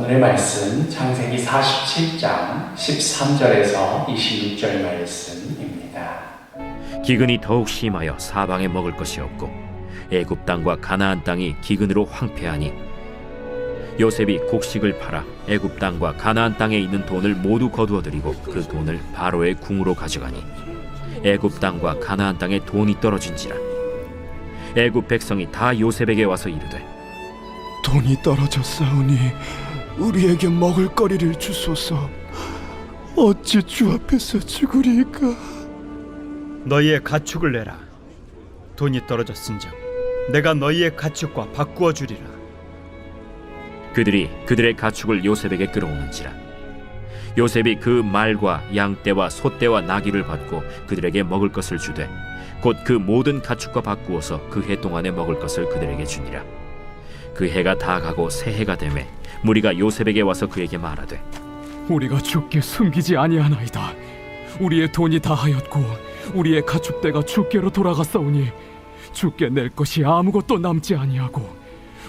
오늘의 말씀 창세기 47장 13절에서 26절 말씀입니다. 기근이 더욱 심하여 사방에 먹을 것이 없고 애굽 땅과 가나안 땅이 기근으로 황폐하니 요셉이 곡식을 팔아 애굽 땅과 가나안 땅에 있는 돈을 모두 거두어 들이고 그 돈을 바로의 궁으로 가져가니 애굽 땅과 가나안 땅에 돈이 떨어진지라 애굽 백성이 다 요셉에게 와서 이르되 돈이 떨어졌사오니 우리에게 먹을 거리를 주소서 어찌 주 앞에서 죽으리까 너희의 가축을 내라. 돈이 떨어졌은즉 내가 너희의 가축과 바꾸어 주리라. 그들이 그들의 가축을 요셉에게 끌어오는지라 요셉이 그 말과 양떼와 소떼와 나귀를 받고 그들에게 먹을 것을 주되 곧 그 모든 가축과 바꾸어서 그 해 동안에 먹을 것을 그들에게 주니라 그 해가 다 가고 새 해가 되매 무리가 요셉에게 와서 그에게 말하되 우리가 주께 숨기지 아니하나이다. 우리의 돈이 다하였고 우리의 가축대가 주께로 돌아갔사오니 주께 낼 것이 아무것도 남지 아니하고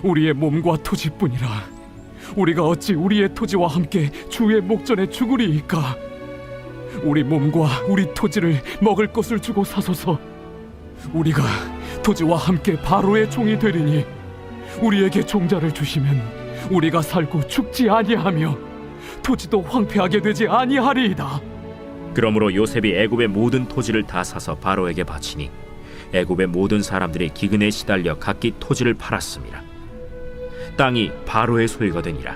우리의 몸과 토지뿐이라. 우리가 어찌 우리의 토지와 함께 주의 목전에 죽으리이까? 우리 몸과 우리 토지를 먹을 것을 주고 사소서. 우리가 토지와 함께 바로의 종이 되리니 우리에게 종자를 주시면 우리가 살고 죽지 아니하며 토지도 황폐하게 되지 아니하리이다. 그러므로 요셉이 애굽의 모든 토지를 다 사서 바로에게 바치니 애굽의 모든 사람들이 기근에 시달려 각기 토지를 팔았습니다. 땅이 바로의 소유가 되니라.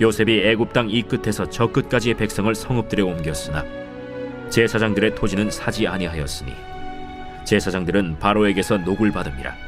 요셉이 애굽 땅 이 끝에서 저 끝까지의 백성을 성읍들에 옮겼으나 제사장들의 토지는 사지 아니하였으니 제사장들은 바로에게서 녹을 받음이라.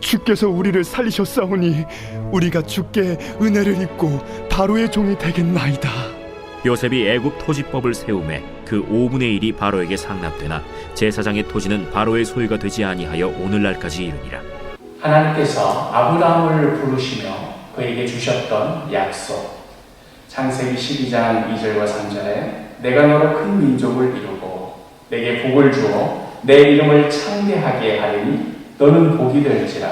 주께서 우리를 살리셨사오니 우리가 주께 은혜를 입고 바로의 종이 되겠나이다 요셉이 애굽 토지법을 세우매 그 5분의 1이 바로에게 상납되나 제사장의 토지는 바로의 소유가 되지 아니하여 오늘날까지 이르니라. 하나님께서 아브라함을 부르시며 그에게 주셨던 약속. 창세기 12장 2절과 3절에 내가 너로 큰 민족을 이루고 내게 복을 주어 내 이름을 창대하게 하리니 너는 복이 될지라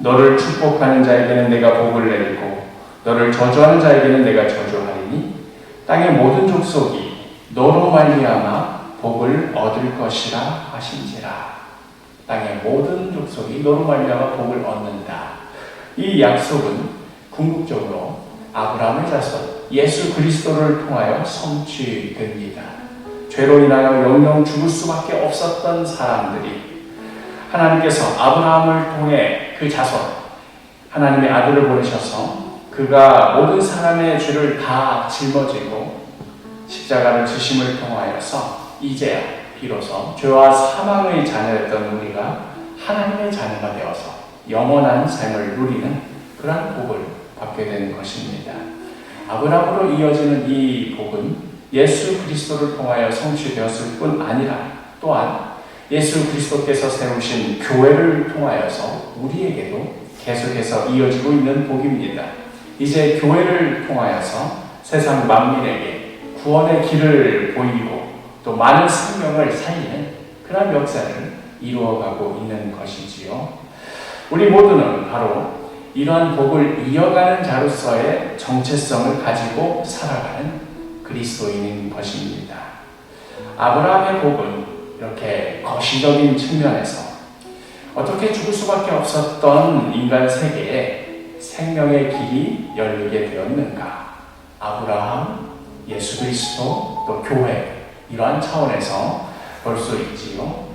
너를 축복하는 자에게는 내가 복을 내리고 너를 저주하는 자에게는 내가 저주하리니 땅의 모든 족속이 너로 말미암아 복을 얻을 것이라 하신지라 땅의 모든 족속이 너로 말미암아 복을 얻는다. 이 약속은 궁극적으로 아브라함의 자손 예수 그리스도를 통하여 성취됩니다. 죄로 인하여 영영 죽을 수밖에 없었던 사람들이 하나님께서 아브라함을 통해 그 자손 하나님의 아들을 보내셔서 그가 모든 사람의 죄를 다 짊어지고 십자가를 지심을 통하여서 이제야 비로소 죄와 사망의 자녀였던 우리가 하나님의 자녀가 되어서 영원한 삶을 누리는 그러한 복을 받게 된 것입니다. 아브라함으로 이어지는 이 복은 예수 그리스도를 통하여 성취되었을 뿐 아니라 또한 예수 그리스도께서 세우신 교회를 통하여서 우리에게도 계속해서 이어지고 있는 복입니다. 이제 교회를 통하여서 세상 만민에게 구원의 길을 보이고 또 많은 생명을 살리는 그런 역사를 이루어가고 있는 것이지요. 우리 모두는 바로 이러한 복을 이어가는 자로서의 정체성을 가지고 살아가는 그리스도인인 것입니다. 아브라함의 복은 이렇게 거시적인 측면에서 어떻게 죽을 수밖에 없었던 인간 세계에 생명의 길이 열리게 되었는가? 아브라함, 예수 그리스도, 또 교회 이러한 차원에서 볼 수 있지요.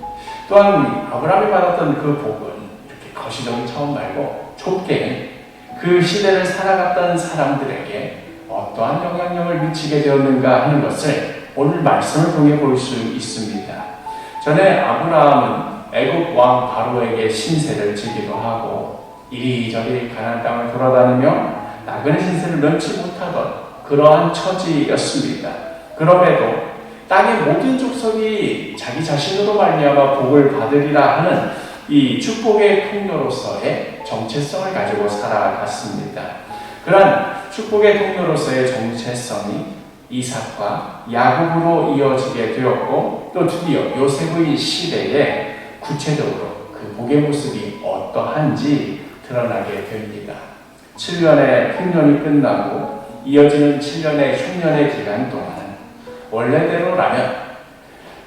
또한 아브라함이 받았던 그 복은 이렇게 거시적인 차원 말고 좁게 그 시대를 살아갔던 사람들에게 어떠한 영향력을 미치게 되었는가 하는 것을 오늘 말씀을 통해 볼 수 있습니다. 전에 아브라함은 애굽 왕 바로에게 신세를 지기도 하고 이리저리 가나안 땅을 돌아다니며 나그네 신세를 면치 못하던 그러한 처지였습니다. 그럼에도 땅의 모든 족속이 자기 자신으로 말미암아 복을 받으리라 하는 이 축복의 통로로서의 정체성을 가지고 살아갔습니다. 그러한 축복의 통로로서의 정체성이 이삭과 야곱으로 이어지게 되었고 또 드디어 요셉의 시대에 구체적으로 그 복의 모습이 어떠한지 드러나게 됩니다. 7년의 풍년이 끝나고 이어지는 7년의 흉년의 기간 동안 원래대로라면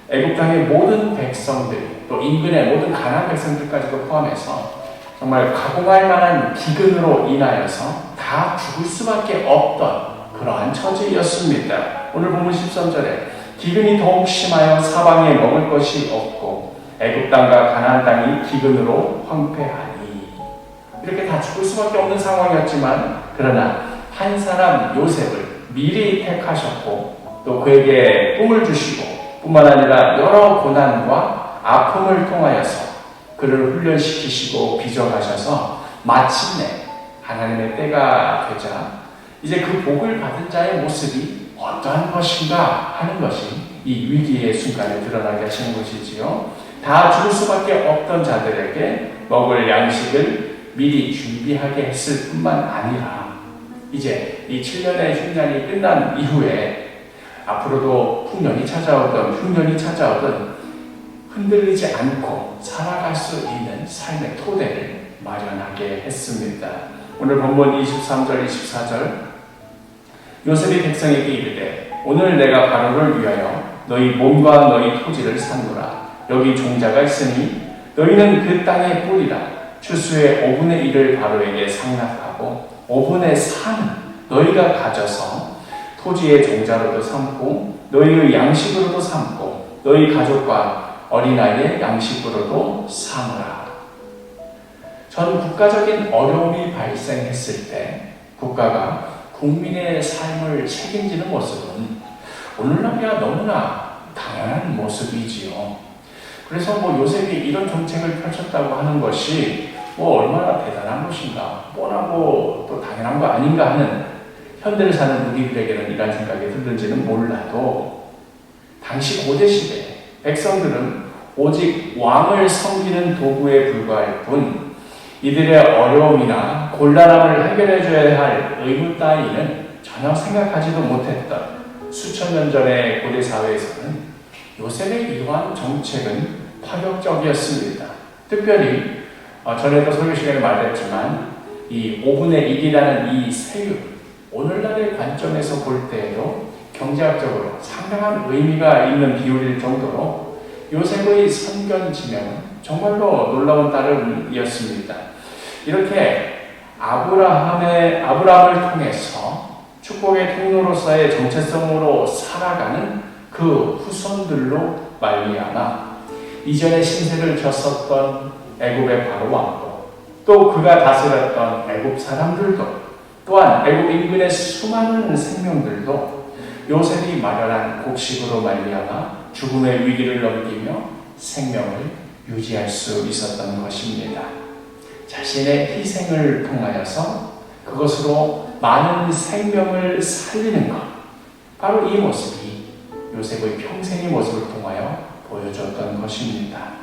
애굽 땅의 모든 백성들 또 인근의 모든 가난 백성들까지도 포함해서 정말 가공할 만한 기근으로 인하여서 다 죽을 수밖에 없던 그러한 처지였습니다. 오늘 본문 13절에 기근이 더욱 심하여 사방에 먹을 것이 없고 애굽 땅과 가나안 땅이 기근으로 황폐하니 이렇게 다 죽을 수밖에 없는 상황이었지만 그러나 한 사람 요셉을 미리 택하셨고 또 그에게 꿈을 주시고 뿐만 아니라 여러 고난과 아픔을 통하여서 그를 훈련시키시고 빚어가셔서 마침내 하나님의 때가 되자 이제 그 복을 받은 자의 모습이 어떠한 것인가 하는 것이 이 위기의 순간에 드러나게 하시는 것이지요. 다 죽을 수밖에 없던 자들에게 먹을 양식을 미리 준비하게 했을 뿐만 아니라 이제 이 7년의 흉년이 끝난 이후에 앞으로도 풍년이 찾아오던 흉년이 찾아오던 흔들리지 않고 살아갈 수 있는 삶의 토대를 마련하게 했습니다. 오늘 본문 23절, 24절 요셉이 백성에게 이르되 오늘 내가 바로를 위하여 너희 몸과 너희 토지를 산노라 여기 종자가 있으니 너희는 그 땅의 뿌리라 추수의 5분의 1을 바로에게 상납하고 5분의 3은 너희가 가져서 토지의 종자로도 삼고 너희의 양식으로도 삼고 너희 가족과 어린아이의 양식으로도 삼으라. 전 국가적인 어려움이 발생했을 때 국가가 국민의 삶을 책임지는 모습은 오늘날이야 너무나 당연한 모습이지요. 그래서 뭐 요셉이 이런 정책을 펼쳤다고 하는 것이 뭐 얼마나 대단한 것인가, 뻔하고 또 당연한 거 아닌가 하는 현대를 사는 우리들에게는 이런 생각이 들는지는 몰라도 당시 고대 시대 백성들은 오직 왕을 섬기는 도구에 불과할 뿐 이들의 어려움이나 곤란함을 해결해 줘야 할 의무 따위는 전혀 생각하지도 못했던 수천 년 전의 고대 사회에서는 요셉의 이러한 정책은 파격적이었습니다. 특별히 어, 전에도 설교 시간에 말했지만 이 5분의 1이라는 이 세율 오늘날의 관점에서 볼 때에도 경제학적으로 상당한 의미가 있는 비율일 정도로 요셉의 선견 지명은 정말로 놀라운 따름이었습니다. 이렇게 아브라함의 아브라함을 통해서 축복의 통로로서의 정체성으로 살아가는 그 후손들로 말미암아 이전에 신세를 졌었던 애굽의 바로 왕도 또 그가 다스렸던 애굽 사람들도 또한 애굽 인근의 수많은 생명들도 요셉이 마련한 곡식으로 말미암아 죽음의 위기를 넘기며 생명을 유지할 수 있었던 것입니다. 자신의 희생을 통하여서 그것으로 많은 생명을 살리는 것 바로 이 모습이 요셉의 평생의 모습을 통하여 보여줬던 것입니다.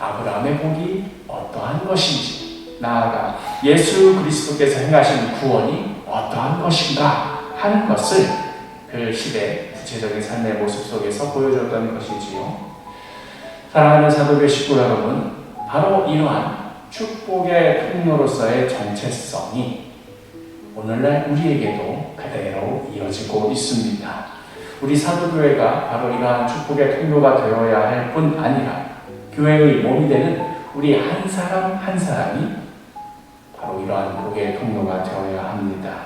아브라함의 복이 어떠한 것인지 나아가 예수 그리스도께서 행하신 구원이 어떠한 것인가 하는 것을 그 시대 구체적인 삶의 모습 속에서 보여줬던 것이지요. 사랑하는 사도교 식구 여러분, 바로 이러한 축복의 통로로서의 정체성이 오늘날 우리에게도 그대로 이어지고 있습니다. 우리 사도교회가 바로 이러한 축복의 통로가 되어야 할 뿐 아니라 교회의 몸이 되는 우리 한 사람 한 사람이 바로 이러한 복의 통로가 되어야 합니다.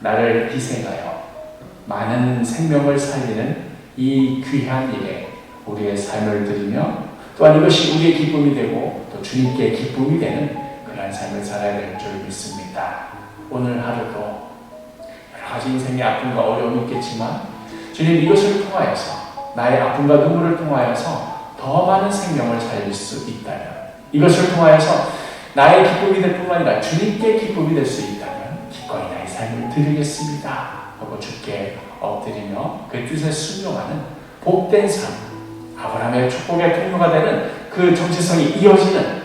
나를 희생하여 많은 생명을 살리는 이 귀한 일에 우리의 삶을 드리며 또한 이것이 우리의 기쁨이 되고 또 주님께 기쁨이 되는 그러한 삶을 살아야 될 줄 믿습니다. 오늘 하루도 여러 가지 인생의 아픔과 어려움이 있겠지만 주님 이것을 통하여서 나의 아픔과 눈물을 통하여서 더 많은 생명을 살릴 수 있다면 이것을 통하여서 나의 기쁨이 될 뿐만 아니라 주님께 기쁨이 될 수 있다면 기꺼이 나의 삶을 드리겠습니다 하고 주께 엎드리며 그 뜻에 순종하는 복된 삶, 아브라함의 축복의 통로가 되는 그 정체성이 이어지는